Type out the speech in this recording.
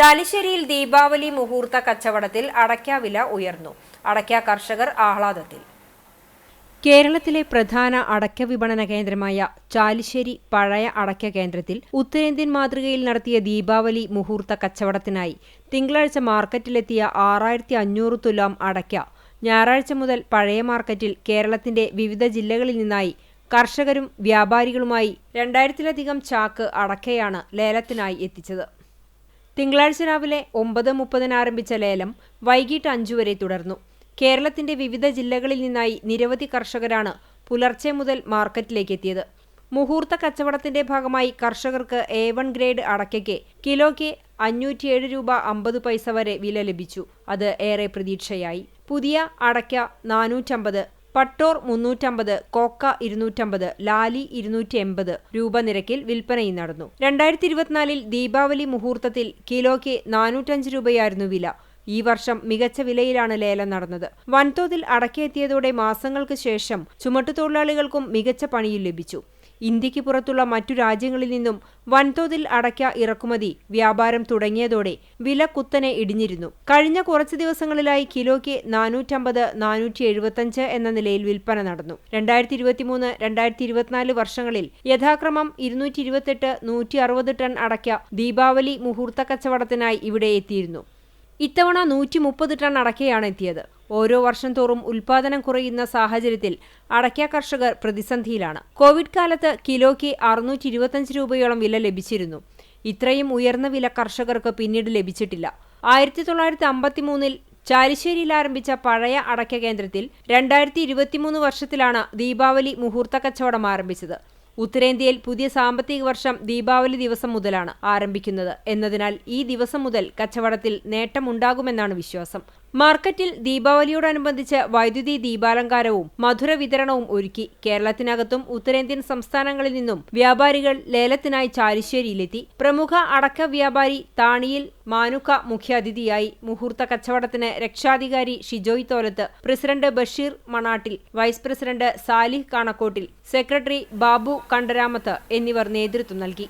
ചാലിശ്ശേരിയിൽ ദീപാവലി മുഹൂർത്ത കച്ചവടത്തിൽ അടയ്ക്ക വില ഉയർന്നു. അടയ്ക്ക കർഷകർ ആഹ്ലാദത്തിൽ. കേരളത്തിലെ പ്രധാന അടയ്ക്ക വിപണന കേന്ദ്രമായ ചാലിശ്ശേരി പഴയ അടയ്ക്ക കേന്ദ്രത്തിൽ ഉത്തരേന്ത്യൻ മാതൃകയിൽ നടത്തിയ ദീപാവലി മുഹൂർത്ത കച്ചവടത്തിനായി തിങ്കളാഴ്ച മാർക്കറ്റിലെത്തിയ ആറായിരത്തി അഞ്ഞൂറ് തുലാം അടയ്ക്ക. ഞായറാഴ്ച മുതൽ പഴയ മാർക്കറ്റിൽ കേരളത്തിന്റെ വിവിധ ജില്ലകളിൽ നിന്നായി കർഷകരും വ്യാപാരികളുമായി രണ്ടായിരത്തിലധികം ചാക്ക് അടക്കയാണ് ലേലത്തിനായി എത്തിച്ചത്. തിങ്കളാഴ്ച രാവിലെ ഒമ്പത് മുപ്പതിന് ആരംഭിച്ച ലേലം വൈകിട്ട് അഞ്ചു വരെ തുടർന്നു. കേരളത്തിന്റെ വിവിധ ജില്ലകളിൽ നിന്നായി നിരവധി കർഷകരാണ് പുലർച്ചെ മുതൽ മാർക്കറ്റിലേക്ക് എത്തിയത്. മുഹൂർത്ത കച്ചവടത്തിന്റെ ഭാഗമായി കർഷകർക്ക് എ വൺ ഗ്രേഡ് അടയ്ക്കയ്ക്ക് കിലോയ്ക്ക് അഞ്ഞൂറ്റിയേഴ് രൂപ അമ്പത് പൈസ വരെ വില ലഭിച്ചു. അത് ഏറെ പ്രതീക്ഷയായി. പുതിയ അടയ്ക്ക നാനൂറ്റമ്പത് പട്ടോർ മുന്നൂറ്റമ്പത് കോക്ക ഇരുന്നൂറ്റമ്പത് ലാലി ഇരുന്നൂറ്റി എൺപത് രൂപ നിരക്കിൽ വിൽപ്പനയും നടന്നു. രണ്ടായിരത്തി ഇരുപത്തിനാലിൽ ദീപാവലി മുഹൂർത്തത്തിൽ കിലോയ്ക്ക് നാനൂറ്റഞ്ച് രൂപയായിരുന്നു വില. ഈ വർഷം മികച്ച വിലയിലാണ് ലേലം നടന്നത്. വൻതോതിൽ അടക്കിയെത്തിയതോടെ മാസങ്ങൾക്ക് ശേഷം ചുമട്ടുതൊഴിലാളികൾക്കും മികച്ച പണിയും ലഭിച്ചു. ഇന്ത്യയ്ക്ക് പുറത്തുള്ള മറ്റു രാജ്യങ്ങളിൽ നിന്നും വൻതോതിൽ അടയ്ക്ക ഇറക്കുമതി വ്യാപാരം തുടങ്ങിയതോടെ വില കുത്തനെ ഇടിഞ്ഞിരുന്നു. കഴിഞ്ഞ കുറച്ച് ദിവസങ്ങളിലായി കിലോയ്ക്ക് നാനൂറ്റമ്പത് നാനൂറ്റി എഴുപത്തഞ്ച് എന്ന നിലയിൽ വിൽപ്പന നടന്നു. രണ്ടായിരത്തി ഇരുപത്തിമൂന്ന് രണ്ടായിരത്തി ഇരുപത്തിനാല് വർഷങ്ങളിൽ യഥാക്രമം ഇരുന്നൂറ്റി ഇരുപത്തെട്ട് നൂറ്റി അറുപത് ടൺ അടയ്ക്ക ദീപാവലി മുഹൂർത്ത കച്ചവടത്തിനായി ഇവിടെ എത്തിയിരുന്നു. ഇത്തവണ നൂറ്റി മുപ്പത് ടൺ അടയ്ക്കയാണ് എത്തിയത്. ഓരോ വർഷം തോറും ഉൽപാദനം കുറയുന്ന സാഹചര്യത്തിൽ അടയ്ക്ക കർഷകർ പ്രതിസന്ധിയിലാണ്. കോവിഡ് കാലത്ത് കിലോയ്ക്ക് അറുന്നൂറ്റി ഇരുപത്തഞ്ച് രൂപയോളം വില ലഭിച്ചിരുന്നു. ഇത്രയും ഉയർന്ന വില കർഷകർക്ക് പിന്നീട് ലഭിച്ചിട്ടില്ല. ആയിരത്തി തൊള്ളായിരത്തി അമ്പത്തി മൂന്നിൽ ചാലിശ്ശേരിയിൽ ആരംഭിച്ച പഴയ അടയ്ക്ക കേന്ദ്രത്തിൽ രണ്ടായിരത്തി ഇരുപത്തിമൂന്ന് വർഷത്തിലാണ് ദീപാവലി മുഹൂർത്ത കച്ചവടം ആരംഭിച്ചത്. ഉത്തരേന്ത്യയിൽ പുതിയ സാമ്പത്തിക വർഷം ദീപാവലി ദിവസം മുതലാണ് ആരംഭിക്കുന്നത്. എന്നതിനാൽ ഈ ദിവസം മുതൽ കച്ചവടത്തിൽ നേട്ടമുണ്ടാകുമെന്നാണ് വിശ്വാസം. മാർക്കറ്റിൽ ദീപാവലിയോടനുബന്ധിച്ച് വൈദ്യുതി ദീപാലങ്കാരവും മധുര വിതരണവും ഒരുക്കി കേരളത്തിനകത്തും ഉത്തരേന്ത്യൻ സംസ്ഥാനങ്ങളിൽ നിന്നും വ്യാപാരികൾ ലേലത്തിനായി ചാലിശ്ശേരിയിലെത്തി. പ്രമുഖ അടക്ക വ്യാപാരി താണിയിൽ മാനുക്ക മുഖ്യാതിഥിയായി മുഹൂർത്ത കച്ചവടത്തിന് രക്ഷാധികാരി Shijoy Tholath president Basheer Manattil vice president Salih Kanakottil secretary Babu Kandaramath എന്നിവർ നേതൃത്വം നൽകി.